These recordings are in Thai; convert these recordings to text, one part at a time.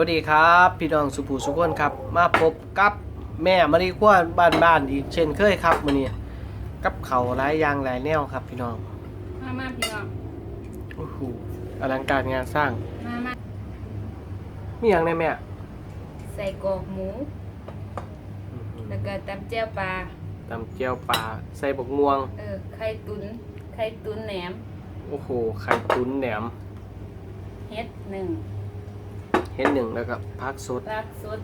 วัสดีครับพี่น้องสุภูสุขคนครับ มาพบกับแม่มารีขั้วบ้านบ้านๆอีกเช่นเคยครับมื้อนี้กับเขาวหลายอย่างหลายแนวครับ พี่น้องมามาพี่น้องโอ้โหอลังการงานสร้างมามามีอย่างในแม่ใส่กรอกหมู แล้วก็ตำเจียวปลาตำเจียวปลาใส่บกม่วงเออไข่ตุนไข่ตุนแหนมโอ้โหไข่ตุ๋นแหนมเฮ็ดหนึ่ง เห็ดหนึ่งแล้วก็พักสดรากสด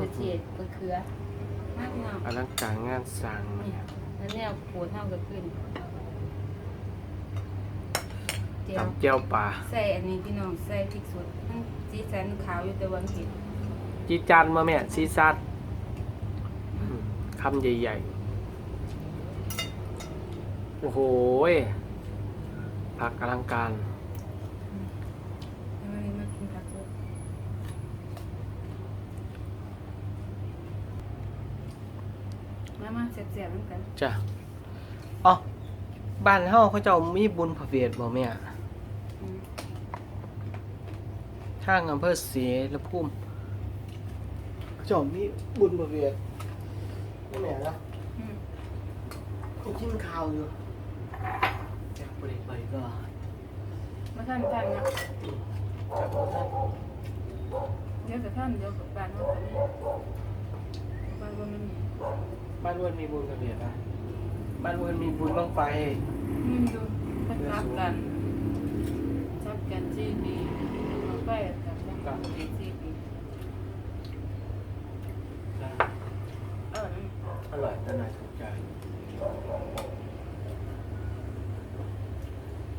กระเทียมมะเขือมากเนาะอลังการงานสร้างนี่แล้วแนวโขดเท่ากับขึ้นเจียวตำเจียวปลาใส่อันนี้พี่น้องใส่พริกสดทั้งสีสันขาวอยู่แต่วันเห็ดจีจานมาแม่ซีซัดอืมคำใหญ่ๆ โอ้โหยผักอลังการ แล้ววันนี้มากินผักสด มามาเสียบๆเหมือนกันจ้ะอ๋อบ้านเฮาเขาเจ้ามีบุญพระเวทบ่แม่อืมทางอำเภอศรีละพุ่มเขาเจ้ามีบุญพระเวทนี่แม่นะอืมกูกินข้าวอยู่อยากไปไปก็มาท่านท่านนะครับผมท่านเดี๋ยวจะท่านเดี๋ยวกับบ้านว่าจะนี่บ้านว่ามันมี บ้านวนมีบุญพระเวทอะบ้านวนมีบุญบ้างไฟมันดูถ้าทับกันทับกันสี่ปีมาไปกับบ้านกับสี่ปีเอออร่อยอร่อยถูกใจ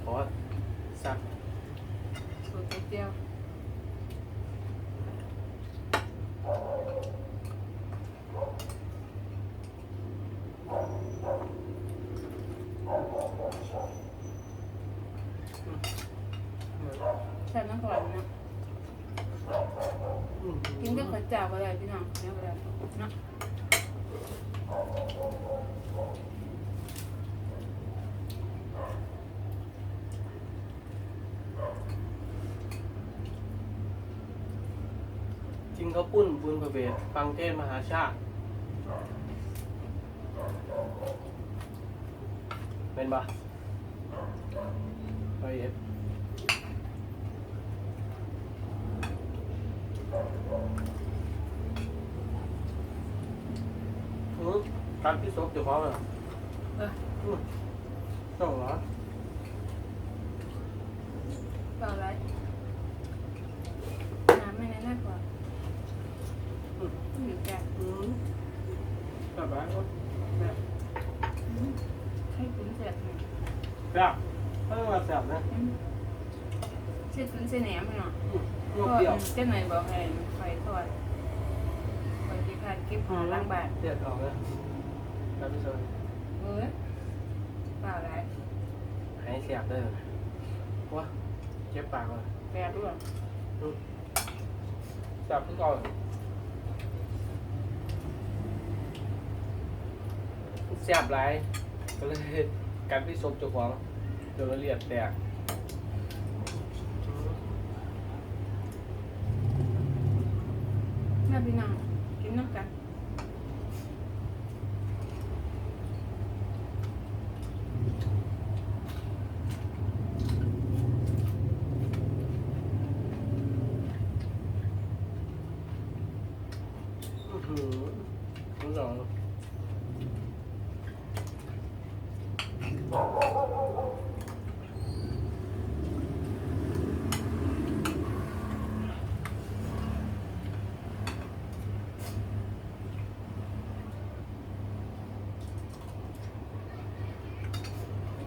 ขอสัก สูตรเดียว ใส่น้ำก่อนนะกินก็ขอจ่าอะไรพี่ น้องเนาะจริงเขาปุ้นบุญพระเวทฟังเทศมหาชาติเป็นปะไปเอฟอื มการพิศพเดี๋ยวพร้อมเลยเอออืมต้องเหรอเปล่าไรน้ำไม่แน่นกว่าอยู่แก่อืมแบบไรก็แบบให้คุณเสร็จแบบเออมาแสบนะเสร็จคุณเสร็จแหนมเนาะอืมก็เปรี้ยวเจ้าหน่อยบอกให้ไฟทอดไฟที่ผ่านเก็บหอล้างบาทเดือดออกเลย การพิศพเออเปล่าไรให้เสียบได้เลยว้าเจ็บปากเลยแปรด้วยเสียบทุกก่อนเสียบไรก็เลยการพิศพเจ้าของเดี๋ยวละเอียดแตกแม่พี่น้องกินน้ำกัน อื้อหือรู้จักไหม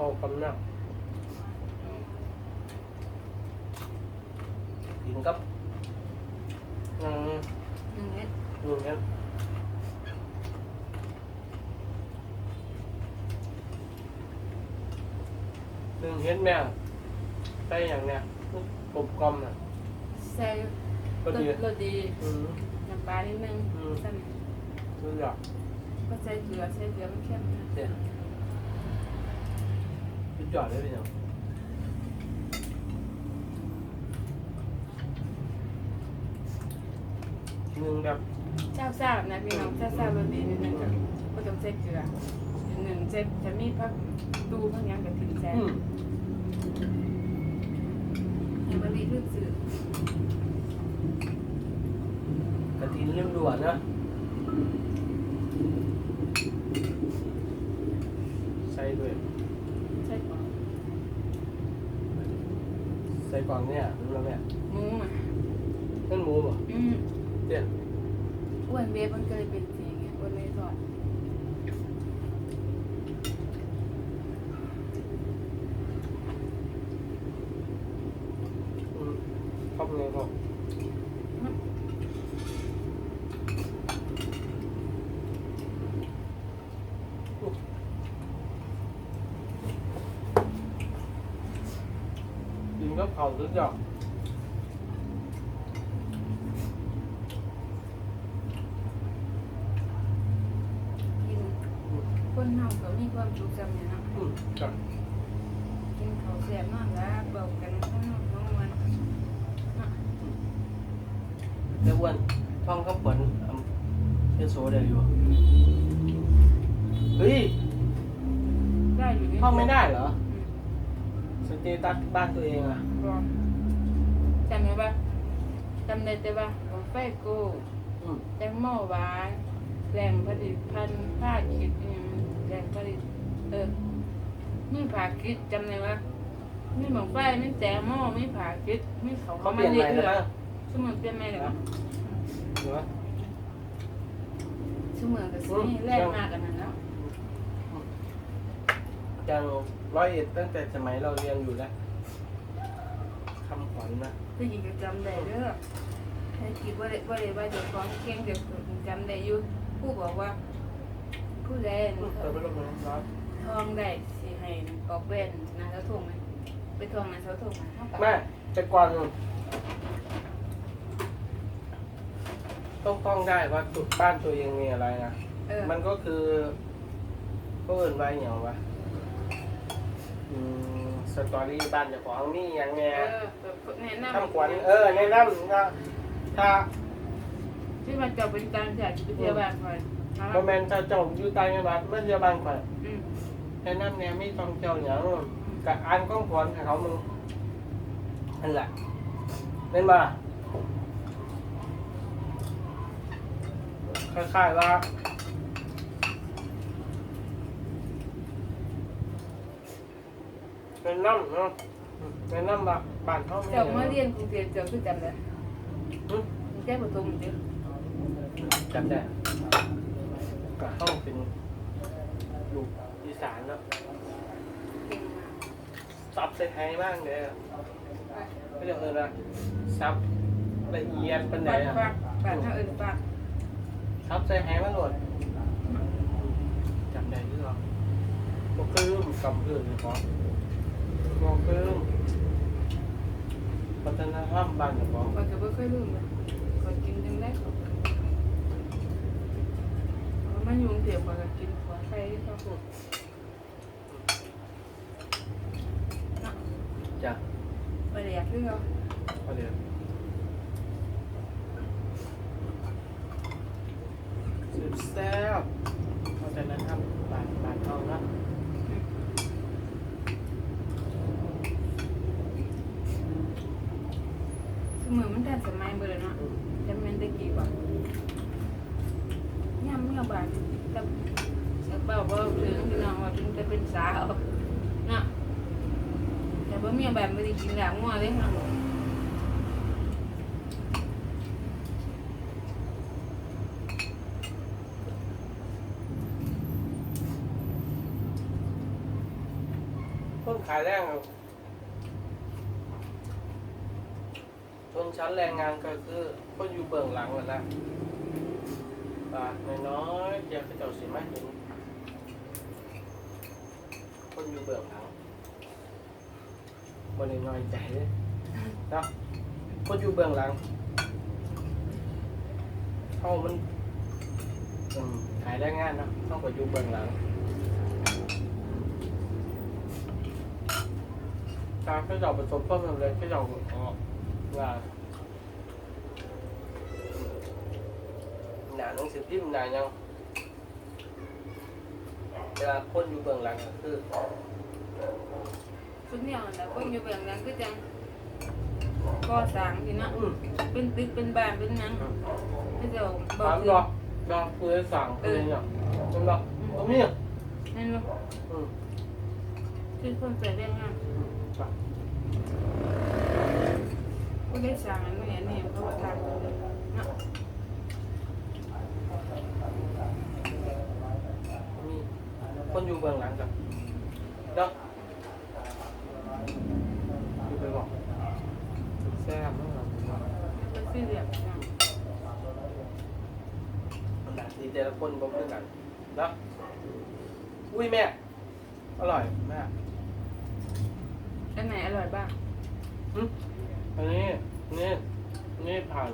เข้ากำนักกินกับอืมหนึ่งเม็ดอืมงั้นหนึ่งเห็นแม่ใส่อย่างเนี้ยกลมกลอมน่ะใส่ก็รสดีรสดีอืมน้ำปลานิดนึงอืมสั่นรู้จักก็ใส่เกลือใส่เกลือมันเข้มนะ เด็ด สุดยอดเลยพี่น้องหนึ่งแบบเจ้าทราบนะพี่น้องเจ้าทราบแบบนี้นี่นะก็ก็ต้องใส่เกลือหนึ่งเจ็ดจะมีพักดูพักยังกับถึงแซ่บอืมให้บริลึกสื่อกระถินเรื่องด่วนนะ ใส่ด้วย ใช่ปะ ใส่กล่องเนี่ยรู้แล้วแม่หมูอะนั่นหมูป่ะอืมเดี๋ยวอ้วนเวฟมันเคยเป็นสีไงอ้วนไม่ทอดอืมเข้าไปเลยพ่อกินก็ เผาทุกอย่างกินคนเฮาก็มีความสุขจำเนี่ยเนาะอืมกับกินข้าวแซ่บมากแล้วเบากันข้างนอกน้องมันเจ้าอ้วนท่องข้าวปนอำเยโสเดี๋ยวอยู่เฮ้ยได้อยู่นี่ท่องไม่ได้เหรออืมสเตตัสบ้านตัวเองอะบอกจำได้ปะจำได้แต่ว่าของไฟโก้อืมแตงโมหวานแหล่งผลิตภัณฑ์ผ้าคิดอืมแหล่งผลิต เออมีผาคิดจำได้ว่ามีหมองไฟมีแตงโมมีผาคิดมีเขาเขาเปลี่ยนใหม่แล้วเรื่มั้อยงๆสมมติเปลี่ยนใหม่เลยปะเหรอ สมมติก็สิมีแรกมากกันนั้นแล้วจังร้อยเอ็ดตั้งแต่สมัยเราเรียนอยู่แล้วคำขวัญนะคือหญิงก็จำได้เด้อให้คิดว่าได้ว่าได้ว่าเจะฟ้าของเก่งเดี๋ยวจำได้อยู่ผู้บอกว่า ผู้ใดอืมเปิดพัดลมเลยครับทองได้สิให้ออกเว้นนะเสาธงไหมไปทองนะเสาธงนะเท่ากับแม่แต่ก่อนต้องต้องได้ว่าจุดบ้านตัวเองมีอะไรนะ เออ มันก็คือก็เอินไว้อย่างวะ อืมสตอรี่บ้านเจ้าของนี่อย่างแน่เออแนะนำคำขวัญเออแนะนำนะถ้าที่มันจะเป็นการจัดวิทยาบาลก่อนนะโมเมนต์จะจบอยู่ต่างจังหวัดมันจะบางกว่าอืมแนะนำเนี่ยไม่ต้องเจ้าอย่างกับอ่านก้องขวัญให้เขามึงนั่นแหละเป็นมาคล้ายๆว่า เป็นน้ำเนาะเป็นน้ำแบบบ้านเขาไม่เจ้ามาเรียนกรุงเทพเจ้าคือจำได้อืมกรุงเทพปฐมเด้อจำได้ก็เข้าเป็นลูกอีสานเนาะเก่งมากซับใส่ไทยบ้างเลยอะไม่เรียกเออนะซับละเอียดเป็นไหนปัดอะปัดปัดถ้าเอินปัดซับใส่ไทยมาโหลดจำได้หรือเปล่าบอกคือคำพื้นเลยครับ บอกคือวัฒนธรรมบ้านเจ้าของคนก็ไม่เคยลืมเลยคนกินจังได้เขามันอยู่กรุงเทพคนก็กินหัวไข่ที่เขาพูดจ้ะไปเรียกที่เขาก็เดี๋ยวสืบแซ่บวัฒนธรรมบ้านบ้านเขานะ สมือมั นสมัยเบอร์เนาะจำเป็นตะกี้ว่าย่ำเมื่อบานกับกับเบาเบาถึงพี่น้องว่าถึงจะเป็นสาวเนาะแต่ว่าเมียแบบไม่ได้กินหลามงัวเลยค่ะต้นขายแรงครับ ชนชั้นแรงงานก็คือคนอยู่เบื้องหลังแหละนะบาทน้อยๆเดี๋ยวเขาเจ้าสิมาเห็นคนอยู่เบื้องหลังบนน้อยใจเลยนะคนอยู่เบื้องหลังเขามันอืมขายแรงงานนาะเขาก็อยู่เบื้องหลังถ้าเขาเจ้าประสบความสำเร็จเขาเจ้าออกงาน หนังสือพิมพ์ได้ยังเวลาคนอยู่เบื้องหลังก็คือคนเนี่ยแหละคนอยู่เบื้องหลังก็จังก่อสร้างที่เนาะอืมเป็นตึกเป็นบ้านเป็นหยังไม่จะบอกถามถึดอกดอกคือสั่งคือเนี่ยจำดอกตรงนี้นั่นเนาะอืมคือคนไปเรื่องงานครับก็ได้สร้างอันนี้อันนี้เขาก็ทำเลยเนาะ มี คนอยู่เบื้องหลังกับดอกอยู่ไปบอกแซ่บมากเป็นสี่เหลี่ยมเนาะหนาทีแต่ละคนบ่เหมือนกันเนาะอุ้ยแม่ อร่อยมากอันไหนอร่อยบ้างอืมอันนี้นี่นี่ผ่าน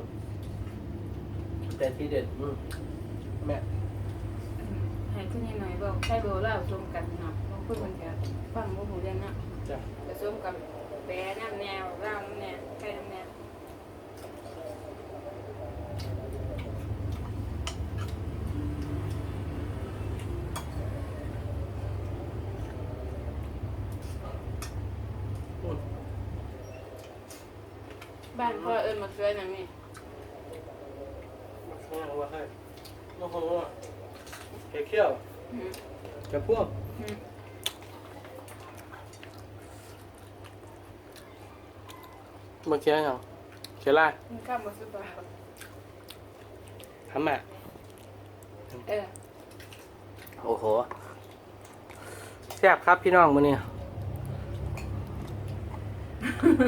แต่ที่เด็ดอืมแม่ ให้ขึ้นยังไงบอกใช้โบเล่าชมกันเนาะบางคนมันจะฟังโมโหเรื่องเนาะจ้ะจะชมกับแปรน้ำแนวเล่าน้ำแนวใช้น้ำแนวอืมบ้านพ่อเอิญมาช่วยหนังนี่นี่ว่าให้โอ้โหเขี้ยว เขี้ยวอืมกับพวกอืมเมื่อกี้ยังเขี้ยวไรมันข้ามมาสุดปะทำแม่เออโอ้โหแซ่บครับพี่น้องมื้อนี้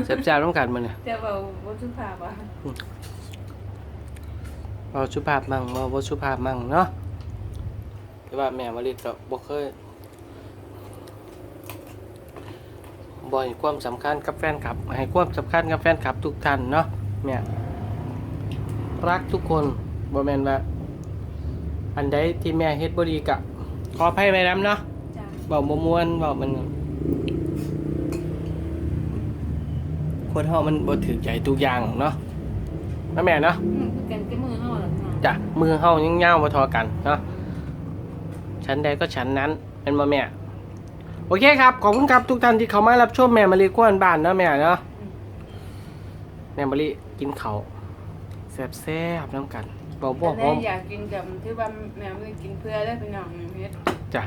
แซ่บๆต้องกันมื้อนี้จะบอกว่าสุภาพอะเอาสุภาพมั่งมาบ่สุภาพมั่งเนาะแต่ ว่าแม่มะลิก็บ่เคยบ่ให้ความสำคัญกับแฟนคลับ ให้ความสำคัญกับแฟนคลับทุกท่านเนาะแม่รักทุกคนบ่แม่นว่า อันใดที่แม่เฮ็ดบ่ดีก็ขออภัยไว้นำเนาะจ้าเว้าบ่ม่วนเว้ามันคนเฮามันบ่ถูกใจทุกอย่างเนาะนะแม่เนาะอืมคือกันกับมือเขาหรอกเนาะจ้ะมือเฮายังยาวมาทอกันเนาะ ชั้นใดก็ชั้นนั้นเป็นบ่แม่ โอเคครับ ขอบคุณครับทุกท่านที่เข้ามารับชมแม่มะลิกวนบ้านเนาะแม่เนาะอืมแม่มะลิกินเขาวแซ่บๆน้ำกันบ่บ่แต่หอมอยากกินกับที่ว่าแมวไม่กินเพื่อได้เป็นอย่างหนึ่งเฮ็ดจ้ะ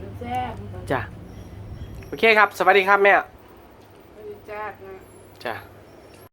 มันแซ่บมันจ้ะโอเคครับ สวัสดีครับแม่ไม่ได้จ้านะจ้ะ